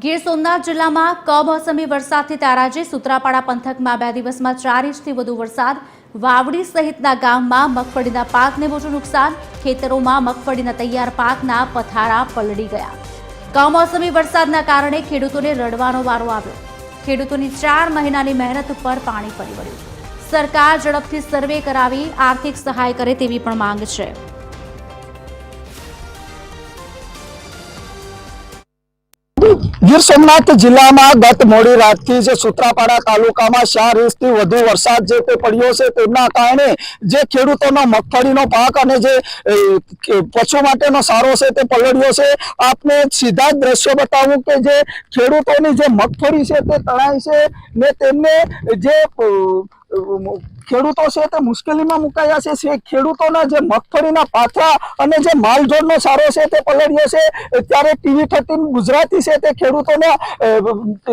ગીર સોમનાથ જિલ્લામાં કમોસમી વરસાદથી તારાજી સુત્રાપાડા પંથકમાં બે દિવસમાં ચાર ઇંચથી વધુ વરસાદ. વાવડી સહિતના ગામમાં મગફળીના પાકને મોટું નુકસાન. ખેતરોમાં મગફળીના તૈયાર પાકના પથારા પલળી ગયા. કમોસમી વરસાદના કારણે ખેડૂતોને રડવાનો વારો આવ્યો. ખેડૂતોની ચાર મહિનાની મહેનત પર પાણી ફરી વળ્યું. સરકાર ઝડપથી સર્વે કરાવી આર્થિક સહાય કરે તેવી પણ માંગ છે. ગીર સોમનાથ જિલ્લામાં ગત મોડી રાતથી જે સુત્રાપાડા તાલુકામાં ચાર ઇંચથી વધુ વરસાદ જે તે પડ્યો છે તેમના કારણે જે ખેડૂતોનો મગફળીનો પાક અને જે પશુ માટેનો સારો છે તે પલળ્યો છે. આપને સીધા જ દ્રશ્યો બતાવું કે જે ખેડૂતોની જે મગફળી છે તે તણાય છે ને તેમને જે ખેડૂતો છે તે મુશ્કેલીમાં મુકાયા છે ખેડૂતોના જે મગફળીના પાથરા અને જે માલઢોરનો સારો છે તે પલળ્યો છે. ત્યારે ટીવી થર્ટીન ગુજરાતી છે તે ખેડૂતોના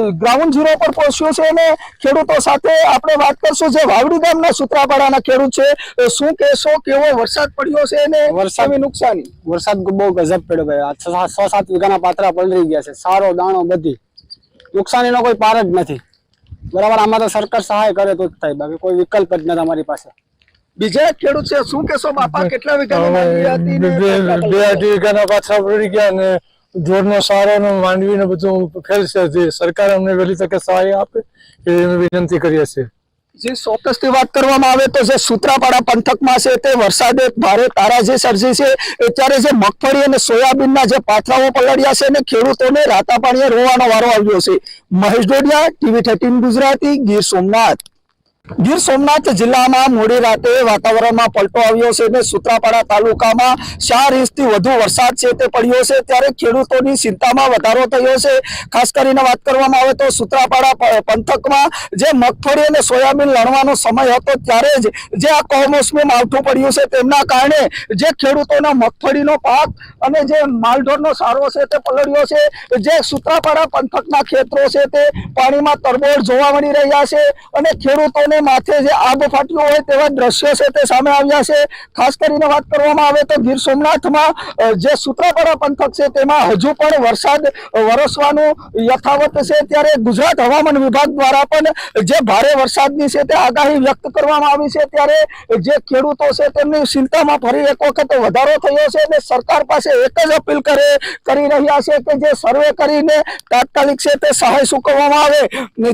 ગ્રાઉન્ડ ઝીરો પર પહોંચ્યું છે અને ખેડૂતો સાથે આપણે વાત કરશું જે વાવડી ગામના સુત્રાપાડાના ખેડૂત છે. શું કહેશો? કેવો વરસાદ પડ્યો છે અને વરસાદની નુકસાની? વરસાદ બહુ ગજબ પડ્યો ભાઈ. છ સાત- વીઘાના પાત્રા પલળી ગયા છે. સારો દાણો બધી. નુકસાનીનો કોઈ પાર જ નથી. બરાબર આમાં તો સરકાર સહાય કરે તો જ થાય બાકી કોઈ વિકલ્પ જ નથી અમારી પાસે બીજા એક ખેડૂત છે શું કેશો બાપા કેટલા બે? અઢી વીઘાના પાછા પડી ગયા અને જોરનો સારો ને માંડવીને બધું ફેલશે જે સરકાર અમને વહેલી તકે સહાય આપે એ વિનંતી કરીએ છીએ જે ચોક્કસથી વાત કરવામાં આવે તો જે સુત્રાપાડા પંથકમાં છે તે વરસાદે ભારે તારાજી સર્જી છે. અત્યારે જે મગફળી અને સોયાબીનના જે પાથરાઓ પલળ્યા છે અને ખેડૂતોને રાતા પાણીએ રોવાનો વારો આવ્યો છે. Mahesh Dodiya, TV thirteen Gujarati, Gir Somnath. Gir Somnath જિલ્લામાં મોડી રાતે વાતાવરણમાં પલટો આવ્યો છે અને સુત્રાપાડા તાલુકામાં ચાર ઇંચથી વધુ વરસાદ છે તે પડ્યો છે. ત્યારે ખેડૂતોની ચિંતામાં વધારો થયો છે. ખાસ કરીને વાત કરવામાં આવે તો સુત્રાપાડા પંથકમાં જે મગફળી અને સોયાબીન લણવાનો સમય હતો ત્યારે જ જે આ કમોસમી માવઠું પડ્યું છે તેમના કારણે જે ખેડૂતોના મગફળીનો પાક અને જે માલઢોરનો સારો છે તે પલળ્યો છે. જે સુત્રાપાડા પંથકના ખેતરો છે તે પાણીમાં તરબોળ જોવા મળી રહ્યા છે અને ખેડૂતોને માથે જે આગ ફાટ્યું હોય તેવા દ્રશ્યો છે તે સામે આવ્યા છે. ખાસ કરીને વાત કરવામાં આવે તો ગીર સોમનાથમાં જે સૂત્રાપાડા પંથક છે તેમાં હજુ પણ વરસાદ વરસવાનું યથાવત છે. ત્યારે ગુજરાત હવામાન વિભાગ દ્વારા પણ જે ભારે વરસાદની છે તે આગાહી વ્યક્ત કરવામાં આવી છે. ત્યારે જે ખેડૂતો છે તેમની ચિંતામાં ફરી એક વખત વધારો થયો છે અને સરકાર પાસે એક જ અપીલ કરે, કરી રહ્યા છે કે જે સર્વે કરીને તાત્કાલિક છે તે સહાય ચૂકવવામાં આવે.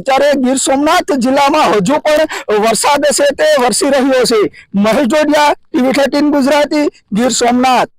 ત્યારે ગીર સોમનાથ જિલ્લામાં હજુ પણ વરસાદ છે તે વરસી રહ્યો છે. Mahesh Jodiya TV thirteen Gujarati Gir Somnath.